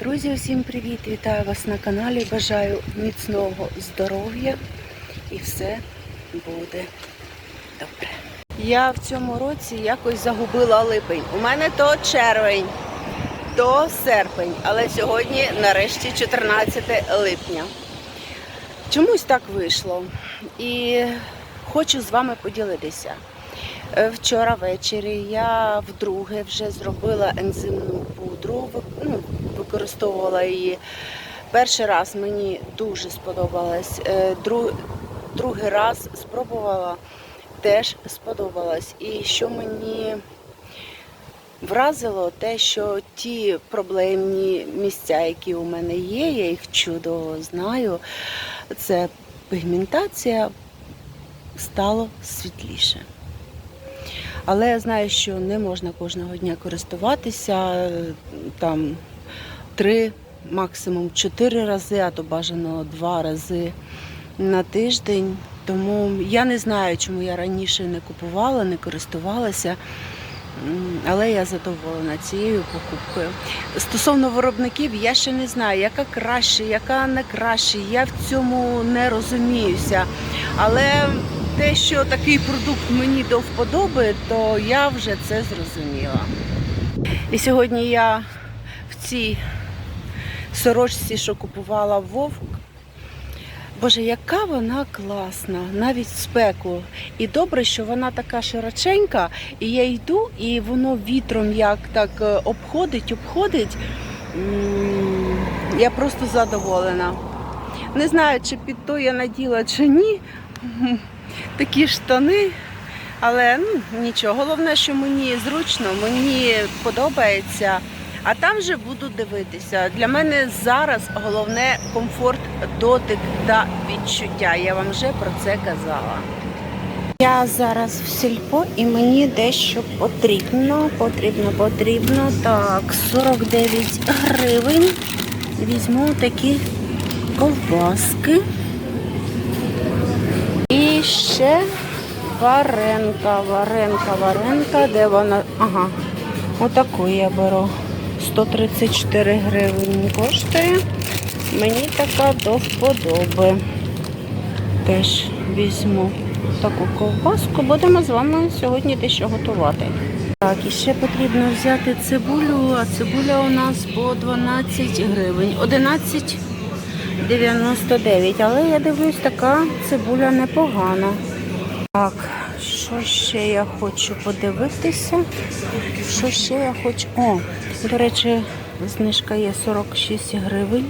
Друзі, усім привіт! Вітаю вас на каналі. Бажаю міцного здоров'я і все буде добре. Я в цьому році якось загубила липень. У мене то червень, то серпень, але сьогодні нарешті 14 липня. Чомусь так вийшло. І хочу з вами поділитися. Е, Вчора ввечері я вдруге вже зробила ензимну пудру, ну, використовувала її. Перший раз мені дуже сподобалось. Е, Другий раз спробувала, теж сподобалось. І що мені вразило, те, що ті проблемні місця, які у мене є, я їх чудово знаю, це пігментація стало світліше. Але я знаю, що не можна кожного дня користуватися там три, максимум чотири рази, а то бажано два рази на тиждень. Тому я не знаю, чому я раніше не купувала, не користувалася. Але я задоволена цією покупкою. Стосовно виробників, я ще не знаю, яка краще, яка не краще. Я в цьому не розуміюся. Але те, що такий продукт мені до вподоби, то я вже це зрозуміла. І сьогодні я в цій сорочці, що купувала Вовк. Боже, яка вона класна, навіть в спеку. І добре, що вона така широченька, і я йду, і воно вітром як так е, обходить, обходить. Я просто задоволена. Не знаю, чи під то я наділа, чи ні. Такі штани. Але ну, нічого. Головне, що мені зручно, мені подобається. А там вже буду дивитися. Для мене зараз головне комфорт, дотик та відчуття. Я вам вже про це казала. Я зараз в сільпо і мені дещо потрібно. Потрібно, потрібно. Так, 49 гривень. Візьму такі ковбаски. Ще варенка, варенка, варенка. Де вона? Ага, отаку я беру. 134 гривні коштує. Мені така до вподоби. Теж візьму таку ковбаску. Будемо з вами сьогодні дещо готувати. Так, і ще потрібно взяти цибулю, а цибуля у нас по 12 гривень. 11,99. Але я дивлюсь, така цибуля непогана. Так, що ще я хочу подивитися? Що ще я хочу? О, до речі, знижка є 46 гривень.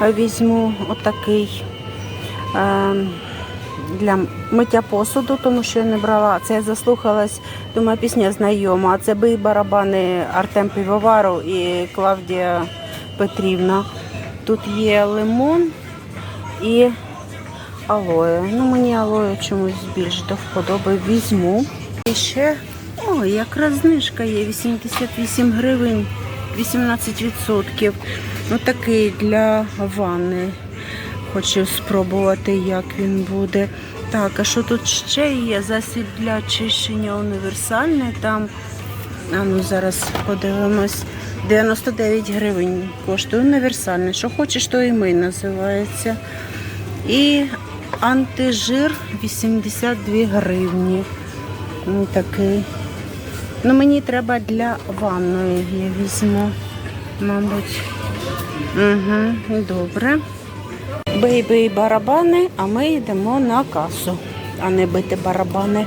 Візьму отакий е, для миття посуду, тому що я не брала. Це я заслухалась, думаю, пісня знайома. А це бий барабани Артем Півоваров і Клавдія Петрівна. Тут є лимон і алоє. Ну, мені алоє чомусь більш до вподоби візьму. І ще, о, якраз знижка є 88 гривень, 18%. Ну, такий для ванни. Хочу спробувати, як він буде. Так, а що тут ще є? Засіб для очищення універсальний. Там, а ну зараз подивимось. 99 гривень коштує універсальний. Що хочеш, то і ми називається. І антижир 82 гривні. Такий. Ну, мені треба для ванної, я візьму, мабуть. Угу, добре. Бей-бей барабани, а ми йдемо на касу, а не бити барабани.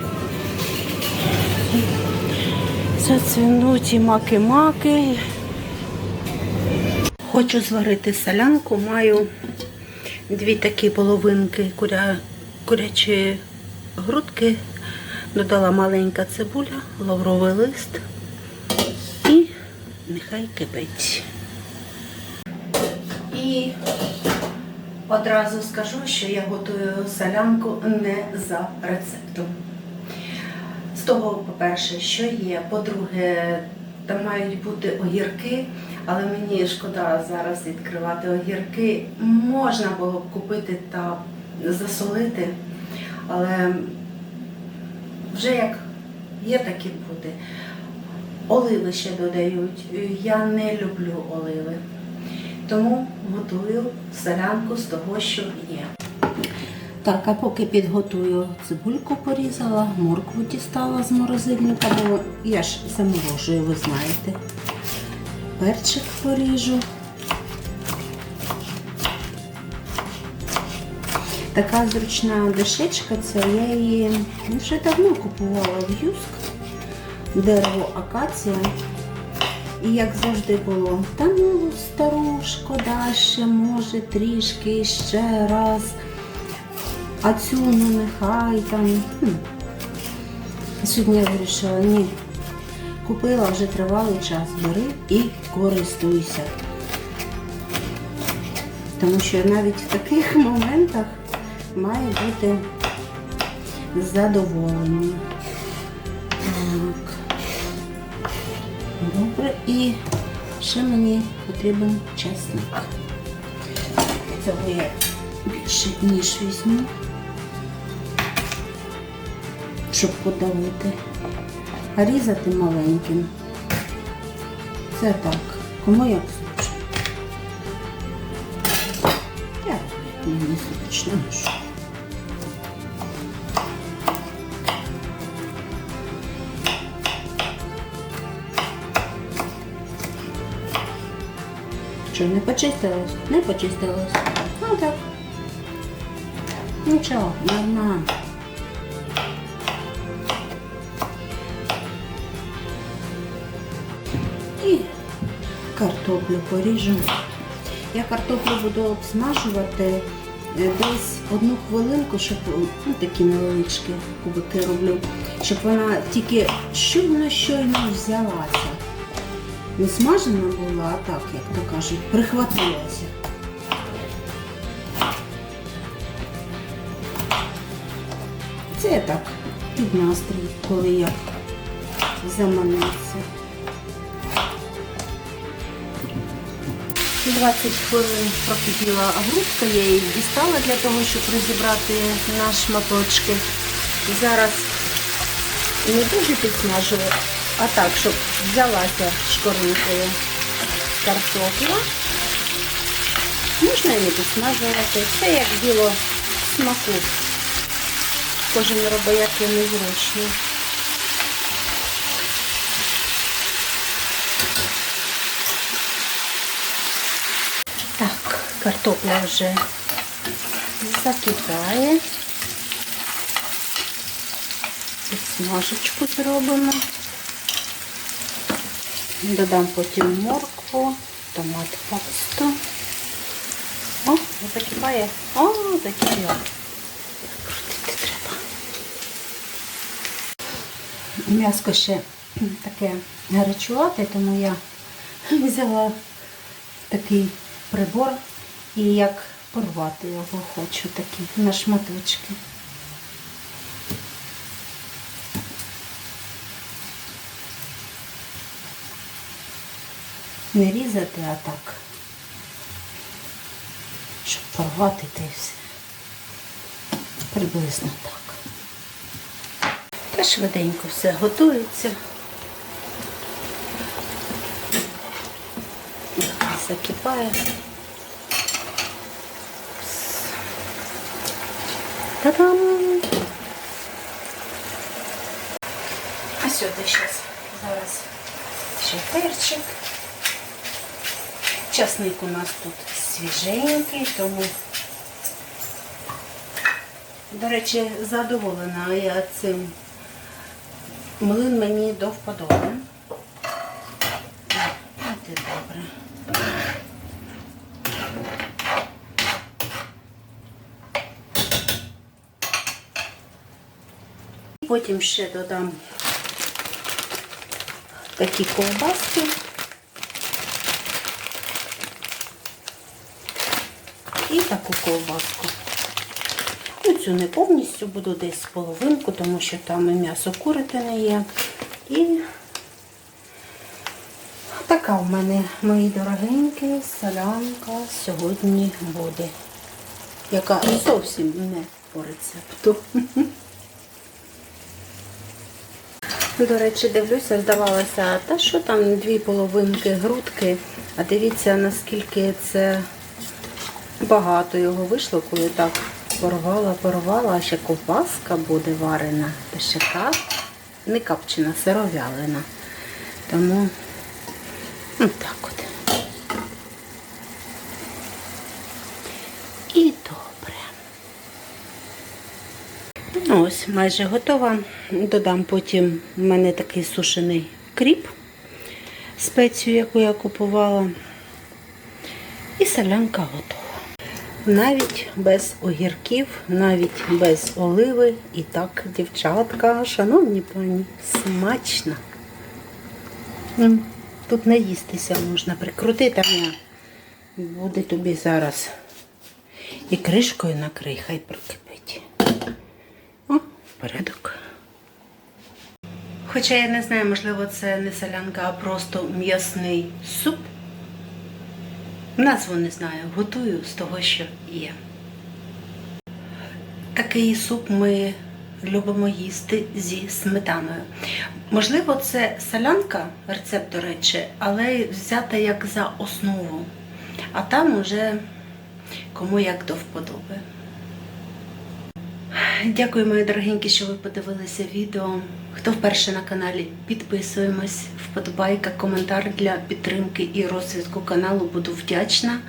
Зацвінуті маки-маки. Хочу зварити солянку, маю дві такі половинки куря... курячої грудки, додала маленька цибуля, лавровий лист і нехай кипить. І одразу скажу, що я готую солянку не за рецептом. З того, по-перше, що є. По-друге, там мають бути огірки, але мені шкода зараз відкривати огірки. Можна було б купити та засолити, але вже як є, так і буде. Оливи ще додають. Я не люблю оливи. Тому готую солянку з того, що є. Так, а поки підготую цибульку порізала, моркву дістала з морозильника, бо я ж заморожую, ви знаєте. Перчик поріжу. Така зручна дощечка, це я її вже давно купувала в Юск. Дерево акація. І як завжди було, та ну стару шкода може трішки ще раз. А цю ну нехай там. Хм. Сьогодні я вирішила, ні. Купила вже тривалий час, бери і користуйся. Тому що навіть в таких моментах має бути задоволення. Так. Добре, і ще мені потрібен чесник. Цього я більше ніж візьму, щоб подавити. А різати маленьким. Це так, кому як зручно. Як мені зручно. Що, не почистилось? Не почистилось. Ну так. Нічого, нормально. Картоплю поріжу. Я картоплю буду обсмажувати е, десь одну хвилинку, щоб ну, такі невеличкі кубики роблю, щоб вона тільки щойно-щойно взялася. Не смажена була, а так, як то кажуть, прихватилася. Це я так під настрій, коли я заманеться. 20 хвилин прокипіла грудка, я її дістала для того, щоб розібрати на шматочки. Зараз не дуже підсмажую, а так, щоб взялася шкоринкою картопля. Можна і не підсмажувати. Це як діло смаку. Кожен робить як йому зручно. Так, картопля вже закипає. Підсмажечку зробимо. Додам потім моркву, томат пасту. О, закипає. О, закипає. Крутити треба. М'яско ще таке гарячувати, тому я взяла такий прибор і як порвати його хочу такі на шматочки. Не різати, а так. Щоб порвати те все. Приблизно так. Та швиденько все готується. Закипає. Та-дам! А сюди зараз зараз ще перчик. Часник у нас тут свіженький, тому, до речі, задоволена я цим. Млин мені до вподоби. От і добре. Потім ще додам такі ковбаски. І таку ковбаску. Ну, цю не повністю буду десь половинку, тому що там і м'ясо курятини є. І така в мене, мої дорогенькі, солянка сьогодні буде, яка зовсім не по рецепту. До речі, дивлюся, здавалося, та що там дві половинки грудки, А дивіться, наскільки це багато його вийшло, коли так порвала, порвала, а ще ковбаска буде варена, та ще кап, не капчена, сировялина. Тому ну, так от. І добре. Ну, ось майже готова. Додам потім в мене такий сушений кріп, спецію, яку я купувала. І солянка готова. Навіть без огірків, навіть без оливи. І так, дівчатка, шановні пані, смачно. Тут наїстися можна прикрутити, а буде тобі зараз. І кришкою накрий, хай прикипить. Порядок. Хоча я не знаю, можливо, це не солянка, а просто м'ясний суп. Назву не знаю, готую з того, що є. Такий суп ми любимо їсти зі сметаною. Можливо, це солянка, рецепт, до речі, але взята як за основу. А там уже кому як до вподоби. Дякую, мої дорогенькі, що ви подивилися відео. Хто вперше на каналі, підписуємось, вподобайка, коментар для підтримки і розвитку каналу. Буду вдячна.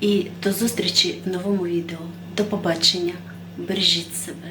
І до зустрічі в новому відео. До побачення. Бережіть себе.